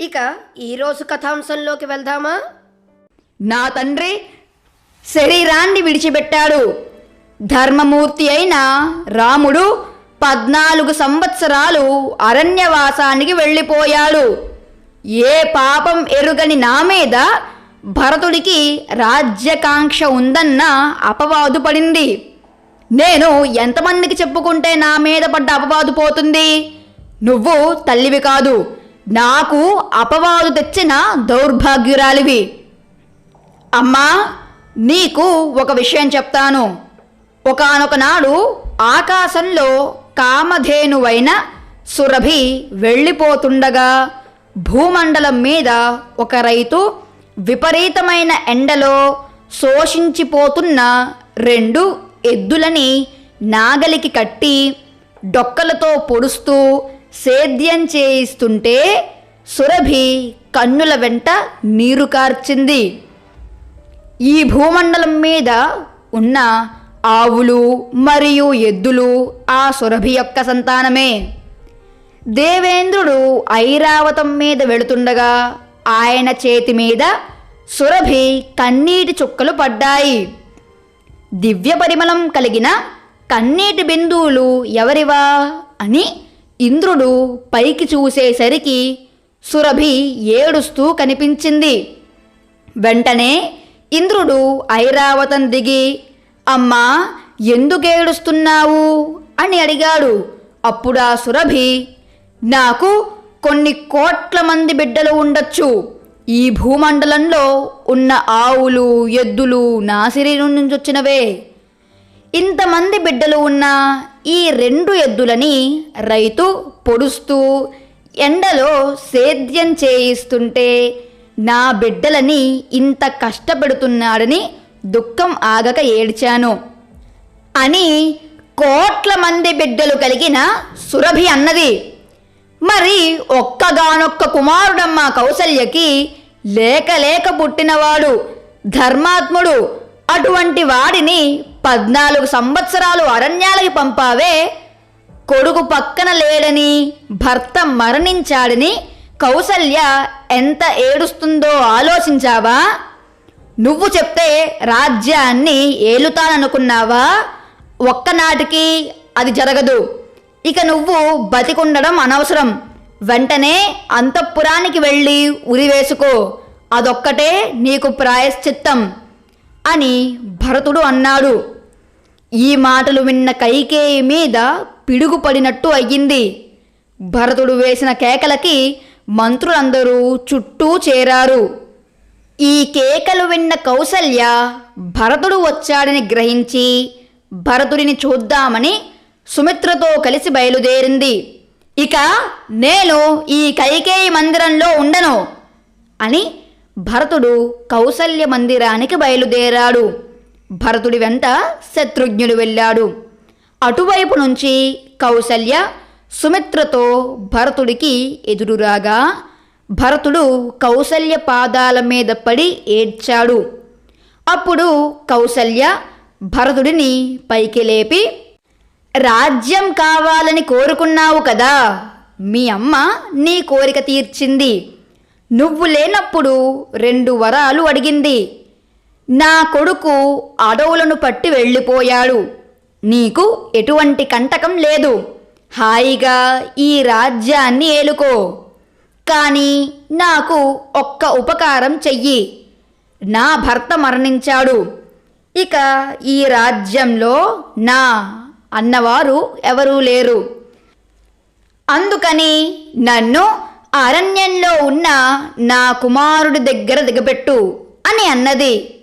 ఇక ఈరోజు కథాంశంలోకి వెళ్దామా? నా తండ్రి శరీరాన్ని విడిచిపెట్టాడు. ధర్మమూర్తి అయిన రాముడు పద్నాలుగు సంవత్సరాలు అరణ్యవాసానికి వెళ్ళిపోయాడు. ఏ పాపం ఎరుగని నా మీద భరతుడికి రాజ్యకాంక్ష ఉందన్న అపవాదు పడింది. నేను ఎంతమందికి చెప్పుకుంటే నా మీద పడ్డ అపవాదు పోతుంది? నువ్వు తల్లివి కాదు. నాకు అపవాదు తెచ్చిన దౌర్భాగ్యురాలివి. అమ్మా నీకు ఒక విషయం చెప్తాను. ఒకానొక నాడు ఆకాశంలో కామధేనువైన సురభి వెళ్ళిపోతుండగా భూమండలం మీద ఒక రైతు విపరీతమైన ఎండలో శోషించిపోతున్న రెండు ఎద్దులని నాగలికి కట్టి డొక్కలతో పొడుస్తూ సేద్యం చేయిస్తుంటే సురభి కన్నుల వెంట నీరు కార్చింది. ఈ భూమండలం మీద ఉన్న ఆవులు మరియు ఎద్దులు ఆ సురభి యొక్క సంతానమే. దేవేంద్రుడు ఐరావతం మీద వెళుతుండగా ఆయన చేతి మీద సురభి కన్నీటి చుక్కలు పడ్డాయి. దివ్య పరిమళం కలిగిన కన్నీటి బిందువులు ఎవరివా అని ఇంద్రుడు పైకి చూసేసరికి సురభి ఏడుస్తూ కనిపించింది. వెంటనే ఇంద్రుడు ఐరావతం దిగి అమ్మా ఎందుకేడుస్తున్నావు అని అడిగాడు. అప్పుడా సురభి నాకు కొన్ని కోట్ల మంది బిడ్డలు ఉండొచ్చు. ఈ భూమండలంలో ఉన్న ఆవులు ఎద్దులు నా శరీరం నుంచి వచ్చినవే ఇంతమంది బిడ్డలు ఉన్న ఈ రెండు ఎద్దులని రైతు పొడుస్తూ ఎండలో సేద్యం చేయిస్తుంటే నా బిడ్డలని ఇంత కష్టపెడుతున్నాడని దుఃఖం ఆగక ఏడ్చాను. అని కోట్ల మంది బిడ్డలు కలిగిన సురభి అన్నది. మరి ఒక్కగానొక్క కుమారుడమ్మ కౌసల్యకి లేక లేక పుట్టినవాడు ధర్మాత్ముడు. అటువంటి వాడిని పద్నాలుగు సంవత్సరాలు అరణ్యాలకి పంపావే. కొడుకు పక్కన లేడని భర్త మరణించాడని కౌసల్య ఎంత ఏడుస్తుందో ఆలోచించావా? నువ్వు చెప్తే రాజ్యాన్ని ఏలుతాననుకున్నావా? ఒక్కనాటికి అది జరగదు. ఇక నువ్వు బతికుండడం అనవసరం. వెంటనే అంతఃపురానికి వెళ్ళి ఉరివేసుకో అదొక్కటే నీకు ప్రాయశ్చిత్తం అని భరతుడు అన్నాడు. ఈ మాటలు విన్న కైకేయి మీద పిడుగుపడినట్టు అయ్యింది. భరతుడు వేసిన కేకలకి మంత్రులందరూ చుట్టూ చేరారు. ఈ కేకలు విన్న కౌసల్య భరతుడు వచ్చాడని గ్రహించి భరతుడిని చూద్దామని సుమిత్రతో కలిసి బయలుదేరింది. ఇక నేను ఈ కైకేయి మందిరంలో ఉండను అని భరతుడు కౌసల్య మందిరానికి బయలుదేరాడు. భరతుడి వెంట శత్రుఘ్నుడు వెళ్ళాడు. అటువైపు నుంచి కౌసల్య సుమిత్రతో భరతుడికి ఎదురురాగా భరతుడు కౌసల్య పాదాల మీద పడి ఏడ్చాడు. అప్పుడు కౌసల్య భరతుడిని పైకి లేపి రాజ్యం కావాలని కోరుకున్నావు కదా. మీ అమ్మ నీ కోరిక తీర్చింది. నువ్వు లేనప్పుడు రెండు వరాలు అడిగింది. నా కొడుకు అడవులను పట్టి వెళ్ళిపోయాడు. నీకు ఎటువంటి కంటకం లేదు. హాయిగా ఈ రాజ్యాన్ని ఏలుకో. కానీ నాకు ఒక్క ఉపకారం చెయ్యి. నా భర్త మరణించాడు. ఇక ఈ రాజ్యంలో నా అన్నవారు ఎవరూ లేరు. అందుకని నన్ను అరణ్యంలో ఉన్న నా కుమారుడి దగ్గర దిగబెట్టు అని అన్నది.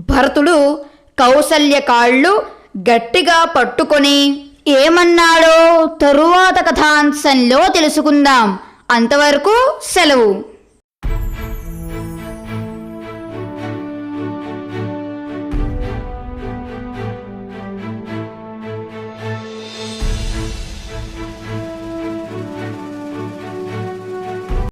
భరతుడు కౌసల్య కాళ్ళు గట్టిగా పట్టుకొని ఏమన్నాడో తరువాత కథాంశంలో తెలుసుకుందాం. అంతవరకు సెలవు.